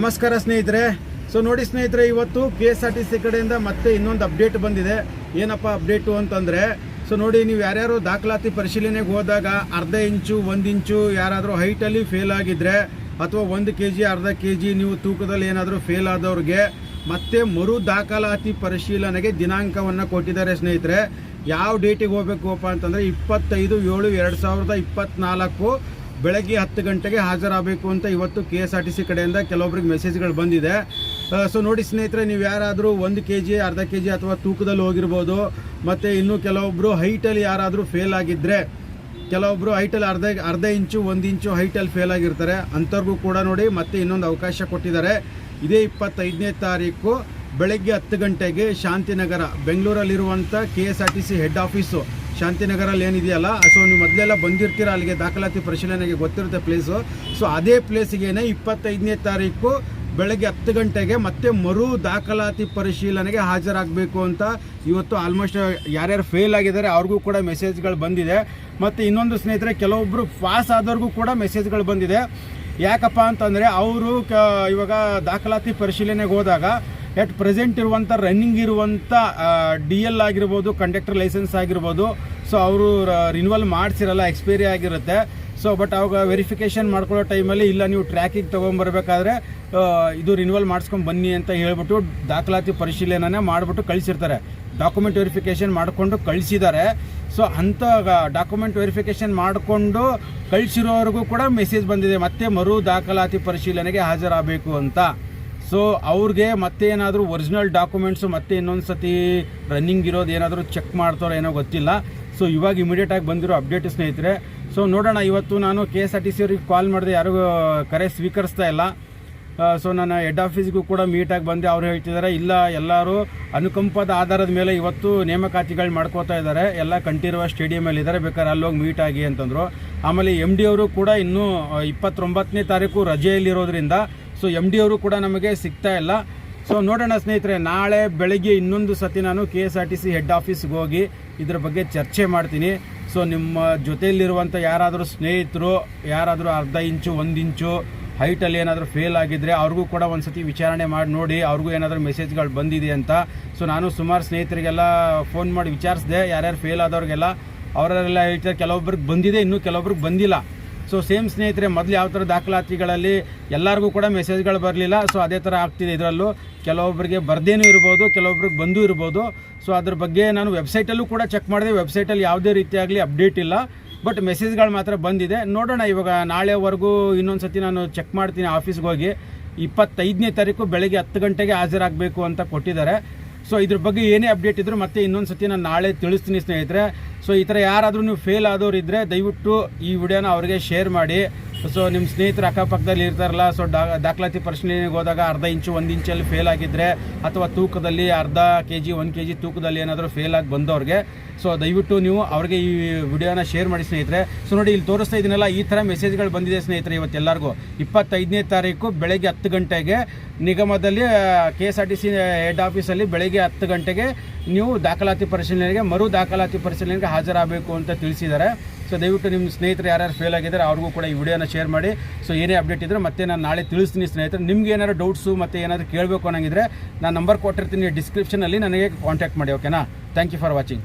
ನಮಸ್ಕಾರ ಸ್ನೇಹಿತರೆ. ಸೊ ನೋಡಿ ಸ್ನೇಹಿತರೆ, ಇವತ್ತು K S R T C ಕಡೆಯಿಂದ ಮತ್ತೆ ಇನ್ನೊಂದು ಅಪ್ಡೇಟ್ ಬಂದಿದೆ. ಏನಪ್ಪ ಅಪ್ಡೇಟು ಅಂತಂದರೆ ಸೊ ನೋಡಿ ನೀವು ಯಾರ್ಯಾರು ದಾಖಲಾತಿ ಪರಿಶೀಲನೆಗೆ ಹೋದಾಗ ಅರ್ಧ ಇಂಚು, ಒಂದು ಇಂಚು ಯಾರಾದರೂ ಹೈಟಲ್ಲಿ ಫೇಲ್ ಆಗಿದ್ರೆ ಅಥವಾ ಒಂದು ಕೆ ಜಿ ಅರ್ಧ ಕೆ ಜಿ ನೀವು ತೂಕದಲ್ಲಿ ಏನಾದರೂ ಫೇಲ್ ಆದವ್ರಿಗೆ ಮತ್ತೆ ಮರು ದಾಖಲಾತಿ ಪರಿಶೀಲನೆಗೆ ದಿನಾಂಕವನ್ನು ಕೊಟ್ಟಿದ್ದಾರೆ ಸ್ನೇಹಿತರೆ. ಯಾವ ಡೇಟಿಗೆ ಹೋಗ್ಬೇಕಪ್ಪ ಅಂತಂದರೆ ಇಪ್ಪತ್ತೈದು ಏಳು ಎರಡು ಸಾವಿರದ ಇಪ್ಪತ್ತ್ನಾಲ್ಕು ಬೆಳಗ್ಗೆ ಹತ್ತು ಗಂಟೆಗೆ ಹಾಜರಾಗಬೇಕು ಅಂತ ಇವತ್ತು K S R T C ಕಡೆಯಿಂದ ಕೆಲವೊಬ್ರಿಗೆ ಮೆಸೇಜ್ಗಳು ಬಂದಿದೆ. ಸೊ ನೋಡಿ ಸ್ನೇಹಿತರೆ, ನೀವು ಯಾರಾದರೂ ಒಂದು ಕೆ ಜಿ ಅರ್ಧ ಕೆ ಜಿ ಅಥವಾ ತೂಕದಲ್ಲಿ ಹೋಗಿರ್ಬೋದು, ಮತ್ತು ಇನ್ನು ಕೆಲವೊಬ್ಬರು ಹೈಟಲ್ಲಿ ಯಾರಾದರೂ ಫೇಲ್ ಆಗಿದ್ದರೆ ಕೆಲವೊಬ್ಬರು ಹೈಟಲ್ಲಿ ಅರ್ಧ ಅರ್ಧ ಇಂಚು, ಒಂದು ಇಂಚು ಹೈಟಲ್ಲಿ ಫೇಲ್ ಆಗಿರ್ತಾರೆ. ಅಂಥವ್ರಿಗೂ ಕೂಡ ನೋಡಿ, ಮತ್ತೆ ಇನ್ನೊಂದು ಅವಕಾಶ ಕೊಟ್ಟಿದ್ದಾರೆ. ಇದೇ ಇಪ್ಪತ್ತೈದನೇ ತಾರೀಕು, ಬೆಳಗ್ಗೆ ಹತ್ತು ಗಂಟೆಗೆ Shantinagar, ಬೆಂಗಳೂರಲ್ಲಿರುವಂಥ K S R T C head office ಶಾಂತಿನಗರಲ್ಲಿ ಏನಿದೆಯಲ್ಲ ಸೊ ನೀವು ಮೊದಲೆಲ್ಲ ಬಂದಿರ್ತೀರ ಅಲ್ಲಿಗೆ ದಾಖಲಾತಿ ಪರಿಶೀಲನೆಗೆ ಗೊತ್ತಿರುತ್ತೆ ಪ್ಲೇಸು ಸೊ ಅದೇ ಪ್ಲೇಸಿಗೇನೆ ಇಪ್ಪತ್ತೈದನೇ ತಾರೀಕು ಬೆಳಗ್ಗೆ ಹತ್ತು ಗಂಟೆಗೆ ಮತ್ತೆ ಮರು ದಾಖಲಾತಿ ಪರಿಶೀಲನೆಗೆ ಹಾಜರಾಗಬೇಕು ಅಂತ ಇವತ್ತು ಆಲ್ಮೋಸ್ಟ್ ಯಾರ್ಯಾರು ಫೇಲ್ ಆಗಿದ್ದಾರೆ ಅವ್ರಿಗೂ ಕೂಡ ಮೆಸೇಜ್ಗಳು ಬಂದಿದೆ. ಮತ್ತು ಇನ್ನೊಂದು ಸ್ನೇಹಿತರೆ ಕೆಲವೊಬ್ಬರು ಪಾಸ್ ಆದವ್ರಿಗೂ ಕೂಡ ಮೆಸೇಜ್ಗಳು ಬಂದಿದೆ. ಯಾಕಪ್ಪ ಅಂತಂದರೆ ಅವರು ಕ ಇವಾಗ ದಾಖಲಾತಿ ಪರಿಶೀಲನೆಗೆ ಹೋದಾಗ ಎಟ್ ಪ್ರೆಸೆಂಟ್ ಇರುವಂಥ ರನ್ನಿಂಗ್ ಇರುವಂಥ ಡಿ ಎಲ್ ಆಗಿರ್ಬೋದು ಕಂಡಕ್ಟರ್ ಲೈಸೆನ್ಸ್ ಆಗಿರ್ಬೋದು. ಸೊ ಅವರು ರಿನ್ಯೂವಲ್ ಮಾಡಿಸಿರಲ್ಲ ಎಕ್ಸ್ಪೈರಿ ಆಗಿರುತ್ತೆ. ಸೊ ಬಟ್ ಅವಾಗ ವೆರಿಫಿಕೇಷನ್ ಮಾಡ್ಕೊಳ್ಳೋ ಟೈಮಲ್ಲಿ ಇಲ್ಲ, ನೀವು ಟ್ರ್ಯಾಕಿಗೆ ತೊಗೊಂಬರ್ಬೇಕಾದ್ರೆ ಇದು ರಿನ್ಯೂವಲ್ ಮಾಡಿಸ್ಕೊಂಡು ಬನ್ನಿ ಅಂತ ಹೇಳ್ಬಿಟ್ಟು ದಾಖಲಾತಿ ಪರಿಶೀಲನೆ ಮಾಡಿಬಿಟ್ಟು ಕಳಿಸಿರ್ತಾರೆ. ಡಾಕ್ಯುಮೆಂಟ್ ವೆರಿಫಿಕೇಷನ್ ಮಾಡಿಕೊಂಡು ಕಳಿಸಿದ್ದಾರೆ ಸೊ ಅಂಥ ಡಾಕ್ಯುಮೆಂಟ್ ವೆರಿಫಿಕೇಷನ್ ಮಾಡಿಕೊಂಡು ಕಳಿಸಿರೋರಿಗೂ ಕೂಡ ಮೆಸೇಜ್ ಬಂದಿದೆ. ಮತ್ತೆ ಮರು ದಾಖಲಾತಿ ಪರಿಶೀಲನೆಗೆ ಹಾಜರಾಗಬೇಕು ಅಂತ. ಸೊ ಅವ್ರಿಗೆ ಮತ್ತೆ ಏನಾದರೂ ಒರಿಜಿನಲ್ ಡಾಕ್ಯುಮೆಂಟ್ಸು ಮತ್ತೆ ಇನ್ನೊಂದು ಸತಿ ರನ್ನಿಂಗ್ ಇರೋದು ಏನಾದರೂ ಚೆಕ್ ಮಾಡ್ತಾರೋ ಏನೋ ಗೊತ್ತಿಲ್ಲ. ಸೊ ಇವಾಗ ಇಮಿಡಿಯೇಟಾಗಿ ಬಂದಿರೋ ಅಪ್ಡೇಟ್ ಸ್ನೇಹಿತರೆ. ಸೊ ನೋಡೋಣ, ಇವತ್ತು ನಾನು K S R T C ಅವ್ರಿಗೆ ಕಾಲ್ ಮಾಡಿದೆ ಯಾರಿಗೂ ಕರೆ ಸ್ವೀಕರಿಸ್ತಾ ಇಲ್ಲ. ಸೊ ನಾನು ಹೆಡ್ ಆಫೀಸ್ಗೂ ಕೂಡ ಮೀಟಾಗಿ ಬಂದೆ, ಅವ್ರು ಹೇಳ್ತಿದ್ದಾರೆ ಇಲ್ಲ, ಎಲ್ಲರೂ ಅನುಕಂಪದ ಆಧಾರದ ಮೇಲೆ ಇವತ್ತು ನೇಮಕಾತಿಗಳು ಮಾಡ್ಕೋತಾ ಇದ್ದಾರೆ ಎಲ್ಲ ಕಂಠೀರುವ ಸ್ಟೇಡಿಯಮಲ್ಲಿ ಇದ್ದಾರೆ ಬೇಕಾದ್ರೆ ಅಲ್ಲೋಗಿ ಮೀಟ್ ಆಗಿ ಅಂತಂದರು. ಆಮೇಲೆ ಎಂ ಡಿ ಅವರು ಕೂಡ ಇನ್ನೂ ಇಪ್ಪತ್ತೊಂಬತ್ತನೇ ತಾರೀಕು ರಜೆಯಲ್ಲಿರೋದ್ರಿಂದ ಸೊ ಎಂ ಡಿ ಅವರು ಕೂಡ ನಮಗೆ ಸಿಗ್ತಾ ಇಲ್ಲ. ಸೊ ನೋಡೋಣ ಸ್ನೇಹಿತರೆ, ನಾಳೆ ಬೆಳಗ್ಗೆ ಇನ್ನೊಂದು ಸತಿ ನಾನು K S R T C head ಆಫೀಸ್ಗೆ ಹೋಗಿ ಇದ್ರ ಬಗ್ಗೆ ಚರ್ಚೆ ಮಾಡ್ತೀನಿ. ಸೊ ನಿಮ್ಮ ಜೊತೆಯಲ್ಲಿರುವಂಥ ಯಾರಾದರೂ ಸ್ನೇಹಿತರು, ಯಾರಾದರೂ ಅರ್ಧ ಇಂಚು, ಒಂದು ಇಂಚು ಹೈಟಲ್ಲಿ ಏನಾದರೂ ಫೇಲ್ ಆಗಿದ್ದರೆ ಅವ್ರಿಗೂ ಕೂಡ ಒಂದು ಸತಿ ವಿಚಾರಣೆ ಮಾಡಿ ನೋಡಿ, ಅವ್ರಿಗೂ ಏನಾದರೂ ಮೆಸೇಜ್ಗಳು ಬಂದಿದೆ ಅಂತ. ಸೊ ನಾನು ಸುಮಾರು ಸ್ನೇಹಿತರಿಗೆಲ್ಲ ಫೋನ್ ಮಾಡಿ ವಿಚಾರಿಸಿದೆ, ಯಾರ್ಯಾರು ಫೇಲ್ ಆದವ್ರಿಗೆಲ್ಲ ಅವರೆಲ್ಲ ಹೇಳ್ತಾರೆ, ಕೆಲವೊಬ್ರಿಗೆ ಬಂದಿದೆ, ಇನ್ನೂ ಕೆಲವೊಬ್ರಿಗೆ ಬಂದಿಲ್ಲ. ಸೊ ಸೇಮ್ ಸ್ನೇಹಿತರೆ, ಮೊದಲು ಯಾವ ಥರ ದಾಖಲಾತಿಗಳಲ್ಲಿ ಎಲ್ಲರಿಗೂ ಕೂಡ ಮೆಸೇಜ್ಗಳು ಬರಲಿಲ್ಲ. ಸೊ ಅದೇ ಥರ ಆಗ್ತಿದೆ ಇದರಲ್ಲೂ. ಕೆಲವೊಬ್ಬರಿಗೆ ಬರ್ದೇನೂ ಇರ್ಬೋದು, ಕೆಲವೊಬ್ರಿಗೆ ಬಂದು ಇರ್ಬೋದು. ಸೊ ಅದ್ರ ಬಗ್ಗೆ ನಾನು ವೆಬ್ಸೈಟಲ್ಲೂ ಕೂಡ ಚೆಕ್ ಮಾಡಿದೆ. ವೆಬ್ಸೈಟಲ್ಲಿ ಯಾವುದೇ ರೀತಿಯಾಗಲಿ ಅಪ್ಡೇಟ್ ಇಲ್ಲ. ಬಟ್ ಮೆಸೇಜ್ಗಳು ಮಾತ್ರ ಬಂದಿದೆ. ನೋಡೋಣ ಇವಾಗ ನಾಳೆವರೆಗೂ ಇನ್ನೊಂದು ಸತಿ ನಾನು ಚೆಕ್ ಮಾಡ್ತೀನಿ ಆಫೀಸ್ಗೆ ಹೋಗಿ ಇಪ್ಪತ್ತೈದನೇ ತಾರೀಕು ಬೆಳಗ್ಗೆ ಹತ್ತು ಗಂಟೆಗೆ ಹಾಜರಾಗಬೇಕು ಅಂತ ಕೊಟ್ಟಿದ್ದಾರೆ. ಸೊ ಇದ್ರ ಬಗ್ಗೆ ಏನೇ ಅಪ್ಡೇಟ್ ಇದ್ರು ಮತ್ತೆ ಇನ್ನೊಂದು ಸತಿ ನಾನು ನಾಳೆ ತಿಳಿಸ್ತೀನಿ ಸ್ನೇಹಿತರೆ. ಸೊ ಈ ಥರ ಯಾರಾದರೂ ನೀವು ಫೇಲ್ ಆದವ್ರು ಇದ್ದರೆ ದಯವಿಟ್ಟು ಈ ವಿಡಿಯೋನ ಅವ್ರಿಗೆ ಶೇರ್ ಮಾಡಿ. ಸೊ ನಿಮ್ಮ ಸ್ನೇಹಿತರು ಅಕ್ಕಪಕ್ಕದಲ್ಲಿ ಇರ್ತಾರಲ್ಲ ಸೊ ಡಾ, ದಾಖಲಾತಿ ಪರಿಶೀಲನೆಗೆ ಹೋದಾಗ ಅರ್ಧ ಇಂಚು, ಒಂದು ಇಂಚಲ್ಲಿ ಫೇಲ್ ಆಗಿದ್ದರೆ ಅಥವಾ ತೂಕದಲ್ಲಿ ಅರ್ಧ ಕೆ ಜಿ ಒಂದು ಕೆ ಜಿ ತೂಕದಲ್ಲಿ ಏನಾದರೂ ಫೇಲ್ ಆಗಿ ಬಂದವ್ರಿಗೆ ಸೊ ದಯವಿಟ್ಟು ನೀವು ಅವ್ರಿಗೆ ಈ ವಿಡಿಯೋನ ಶೇರ್ ಮಾಡಿ ಸ್ನೇಹಿತರೆ. ಸೊ ನೋಡಿ, ಇಲ್ಲಿ ತೋರಿಸ್ತಾ ಇದ್ದೀನಲ್ಲ ಈ ಥರ ಮೆಸೇಜ್ಗಳು ಬಂದಿದೆ ಸ್ನೇಹಿತರೆ ಇವತ್ತೆಲ್ಲರಿಗೂ ಇಪ್ಪತ್ತೈದನೇ ತಾರೀಕು ಬೆಳಗ್ಗೆ ಹತ್ತು ಗಂಟೆಗೆ ನಿಗಮದಲ್ಲಿ K S R T C head ಆಫೀಸಲ್ಲಿ ಬೆಳಗ್ಗೆ ಹತ್ತು ಗಂಟೆಗೆ ನೀವು ದಾಖಲಾತಿ ಪರಿಶೀಲನೆಗೆ, ಮರು ದಾಖಲಾತಿ ಪರಿಶೀಲನೆಗೆ ಹಾಜರಾಗಬೇಕು ಅಂತ ತಿಳಿಸಿದ್ದಾರೆ. ಸೊ ದಯವಿಟ್ಟು ನಿಮ್ಮ ಸ್ನೇಹಿತರು ಯಾರ್ಯಾರು ಫೇಲ್ ಆಗಿದ್ದಾರೆ, ಅವ್ರಿಗೂ ಕೂಡ ಈ ವಿಡಿಯೋನ ಶೇರ್ ಮಾಡಿ. ಸೊ ಏನೇ ಅಪ್ಡೇಟ್ ಇದ್ದರೆ ಮತ್ತೆ ನಾನು ನಾಳೆ ತಿಳಿಸ್ತೀನಿ ಸ್ನೇಹಿತರು. ನಿಮ್ಗೆ ಏನಾದ್ರು ಡೌಟ್ಸು ಮತ್ತು ಏನಾದರೂ ಕೇಳಬೇಕು ಅನ್ನೋಂಗಿದ್ರೆ, ನಾನು ನಂಬರ್ ಕೊಟ್ಟಿರ್ತೀನಿ ಡಿಸ್ಕ್ರಿಪ್ಷನಲ್ಲಿ ನನಗೆ ಕಾಂಟ್ಯಾಕ್ಟ್ ಮಾಡಿ ಓಕೆನಾ ಥ್ಯಾಂಕ್ ಯು ಫಾರ್ ವಾಚಿಂಗ್